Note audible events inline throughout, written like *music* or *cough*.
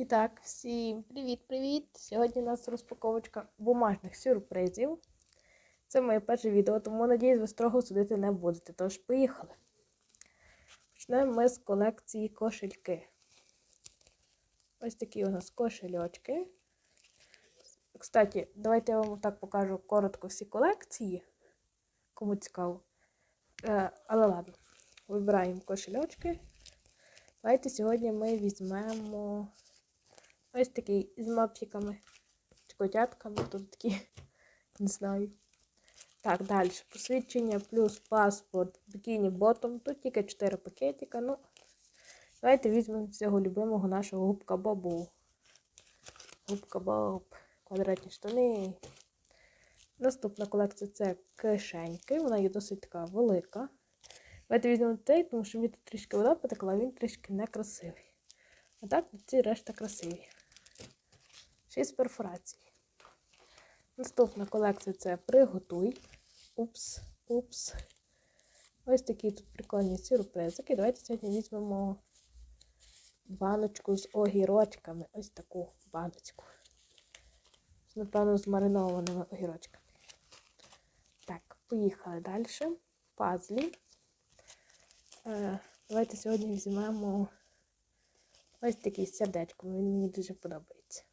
І так, всім привіт-привіт! Сьогодні у нас розпаковочка бумажних сюрпризів. Це моє перше відео, тому надіюсь, ви строго судити не будете. Тож, поїхали. Почнемо ми з колекції кошельки. Ось такі у нас кошельочки. Кстати, давайте я вам так покажу коротко всі колекції. Кому цікаво. Е, але ладно, вибираємо кошельочки. Давайте сьогодні ми візьмемо ось такий з мапчиками, з котятками, тут такі, *laughs* не знаю. Так, далі. Посвідчення плюс паспорт, бікіні ботом. Тут тільки 4 пакетика. Ну, давайте візьмемо цього любимого нашого губка Бобу. Губка Боб. Квадратні штани. Наступна колекція це кишеньки. Вона є досить така велика. Давайте візьмемо цей, тому що мені тут трішки вода потекла, він трішки некрасивий. А так ці решта красиві. Шість перфорацій. Наступна колекція це приготуй. Упс, упс. Ось такі тут прикольні сюрпризики. Давайте сьогодні візьмемо баночку з огірочками. Ось таку баночку. Напевно, з маринованими огірочками. Так, поїхали далі. Пазлі. Е, Давайте сьогодні візьмемо ось такий з сердечком. Він мені дуже подобається.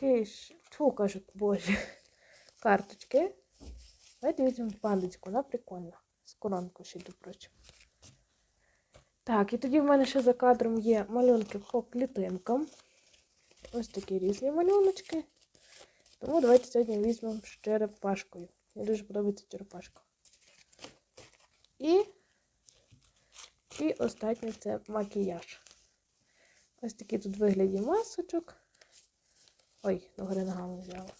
Киш, тьфу, кажу, боже, *laughs* карточки. Давайте візьмемо пандочку, вона прикольна. З коронкою ще йду прочим. Так, і тоді в мене ще за кадром є малюнки по клітинкам. Ось такі різні малюночки. Тому давайте сьогодні візьмемо з черепашкою. Мені дуже подобається черепашка. І і останнє це макіяж. Ось такі тут вигляді масочок. Ой, догори ногами взяла.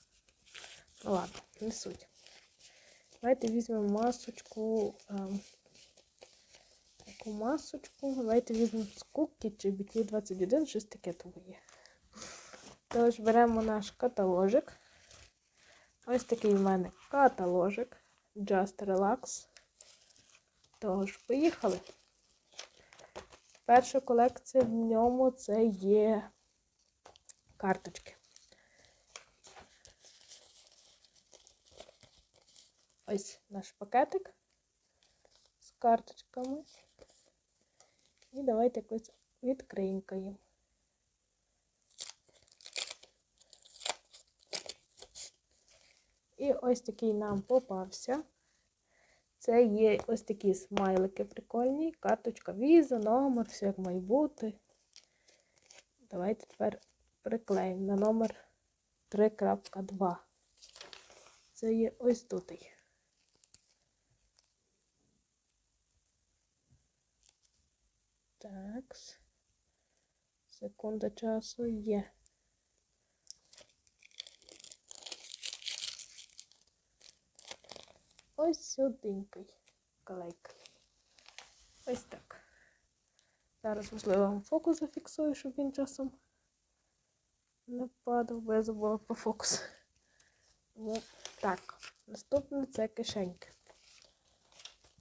Ну ладно, не суть. Давайте візьмемо масочку. Ем, таку масочку. Давайте візьмемо з чи BQ 21, щось таке тут є. Тож беремо наш каталожик. Ось такий в мене каталожик. Just Relax. Тож, поїхали. Перша колекція в ньому це є карточки. Ось наш пакетик з карточками. І давайте якось відкринькаємо. І ось такий нам попався. Це є ось такі смайлики прикольні. Карточка віза, номер, все як має бути. Давайте тепер приклеїмо на номер 3.2. Це є ось тут. Так. Секунда часу є. Ось сюденький клейк. Ось так. Зараз, можливо, вам фокус зафіксую, щоб він часом не падав, бо я забула про фокус. Ну, так, наступне це кишеньки.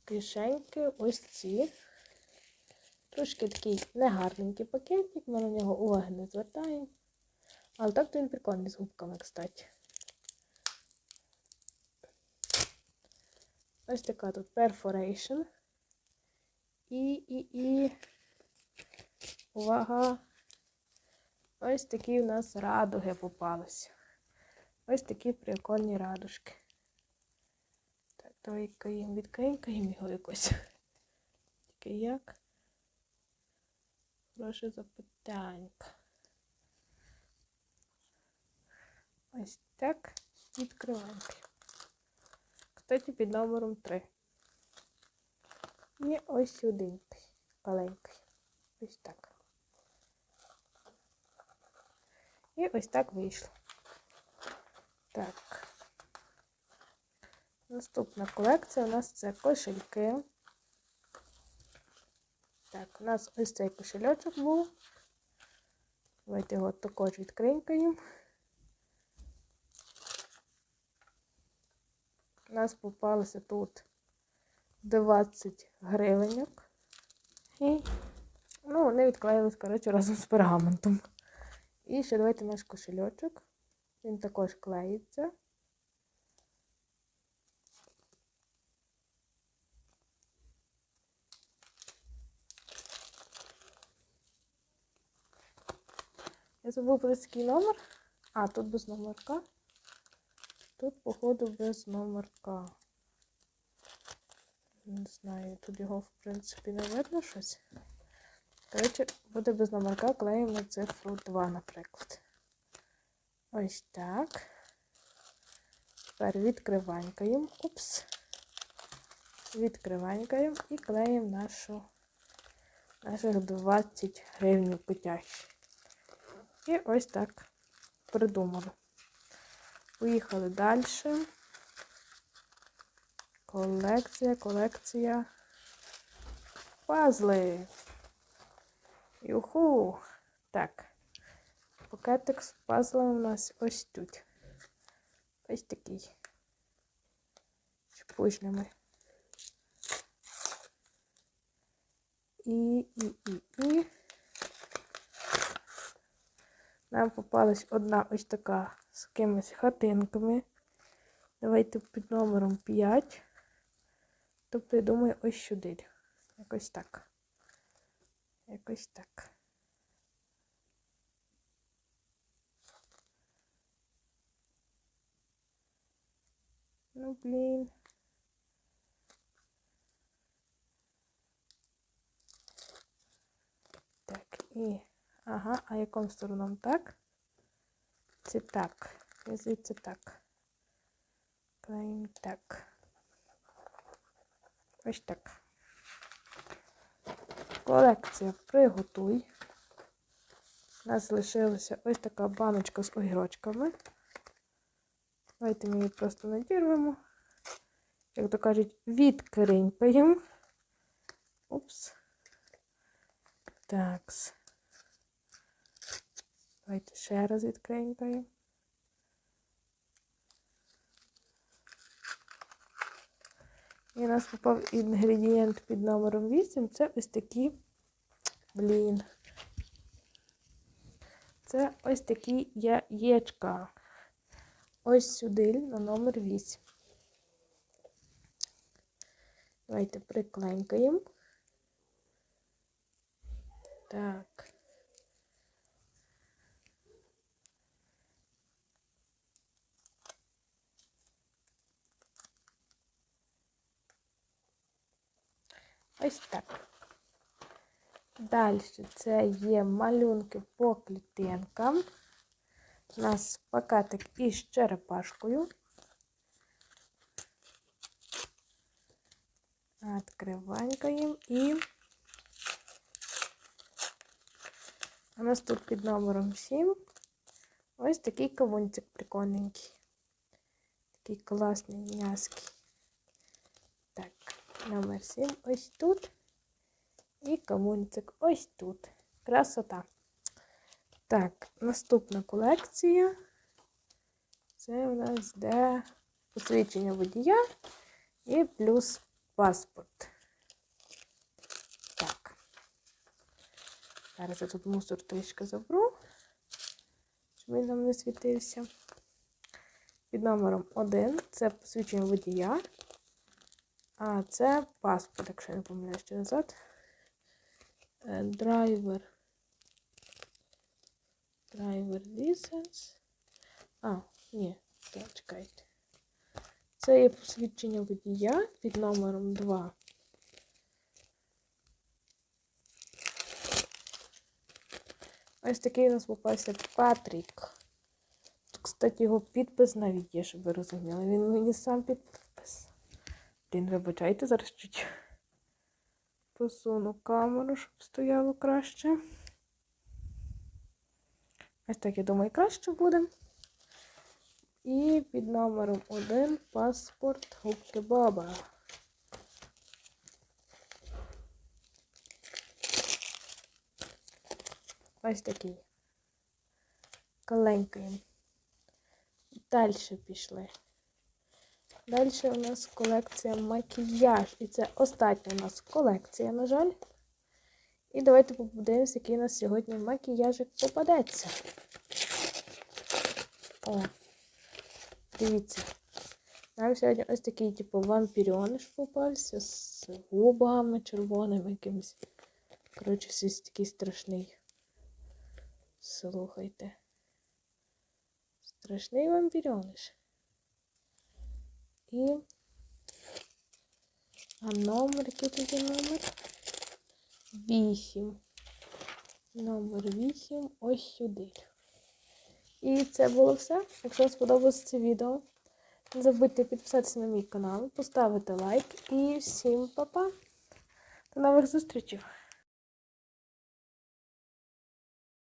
Кишеньки ось ці. Трошки такий негарненький пакетик, ми на нього уваги не звертаємо. Але так то він прикольний з губками, кстати. Ось така тут perforation. І, і, і. Увага! Ось такі у нас радуги попалися. Ось такі прикольні радужки. Так, давай їм відкинькаємо його якось. Тільки як? Прошу запитанька. Ось так відкриваємо. Кстати, під номером 3. І ось сюди. Маленький. Ось так. І ось так вийшло. Так. Наступна колекція у нас це кошельки. Так, у нас ось цей кошельочок був. Давайте його також відкринькаємо. У нас попалося тут 20 гривеньок. І Ну, вони відклеїлись, коротше, разом з пергаментом. І ще давайте наш кошельочок. Він також клеїться. Я забув такий номер. А, тут без номерка. Тут, походу, без номерка. Не знаю, тут його, в принципі, не видно щось. Коротше, буде без номерка, клеїмо цифру 2, наприклад. Ось так. Тепер відкриванькаємо. Упс. Відкриванькаємо і клеїмо наших 20 гривень котящі. І ось так придумали. Поїхали далі. Колекція, колекція. Пазли. Юху. Так. Пакетик з пазлами у нас ось тут. Ось такий. З пужнями. І, і, і, і. Нам попалась одна ось така з якимись хатинками. Давайте під номером 5. Тобто, я думаю, ось сюди. Якось так. Якось так. Ну, блін. Так, і... Ага, а яким стороном так? Це так. І звідси так. Клеїмо так. Ось так. Колекція приготуй. У нас залишилася ось така баночка з огірочками. Давайте ми її просто надірвемо. Як то кажуть, відкринькаємо. Упс. Такс. Давайте ще раз відкринькаємо. І у нас попав інгредієнт під номером 8. Це ось такі, блін. Це ось такі яєчка. Ось сюди на номер 8. Давайте приклейкаємо. Так. Ось так. Далі це є малюнки по клітинкам. У нас пакетик із черепашкою. Відкриваємо і у нас тут під номером 7 ось такий кавунчик прикольненький. Такий класний м'язкий. Номер 7 ось тут. І кавунчик ось тут. Красота. Так, наступна колекція. Це у нас де посвідчення водія і плюс паспорт. Так. Зараз я тут мусор трішки заберу, щоб він нам не світився. Під номером 1 це посвідчення водія. А це паспорт, якщо я не помиляю ще назад. Е, драйвер. Драйвер license. А, ні, так, чекайте. Це є посвідчення водія під номером 2. Ось такий у нас попався Патрік. Тут, кстати, його підпис навіть є, щоб ви розуміли. Він мені сам підпис. Блін, вибачайте, зараз чуть посуну камеру, щоб стояло краще. Ось так, я думаю, краще буде. І під номером 1 паспорт губки Баба. Ось такий. Коленький. Далі пішли. Далі у нас колекція макіяж. І це остання у нас колекція, на жаль. І давайте подивимося, який у нас сьогодні макіяжик попадеться. О, дивіться. Нам сьогодні ось такий, типу, вампірьониш попався з губами червоними якимось. Коротше, щось такий страшний. Слухайте. Страшний вампірьониш. І. А номер, який є номер? 8. Номер 8 ось сюди. І це було все. Якщо вам сподобалось це відео, не забудьте підписатися на мій канал, поставити лайк і всім па-па. До нових зустрічей!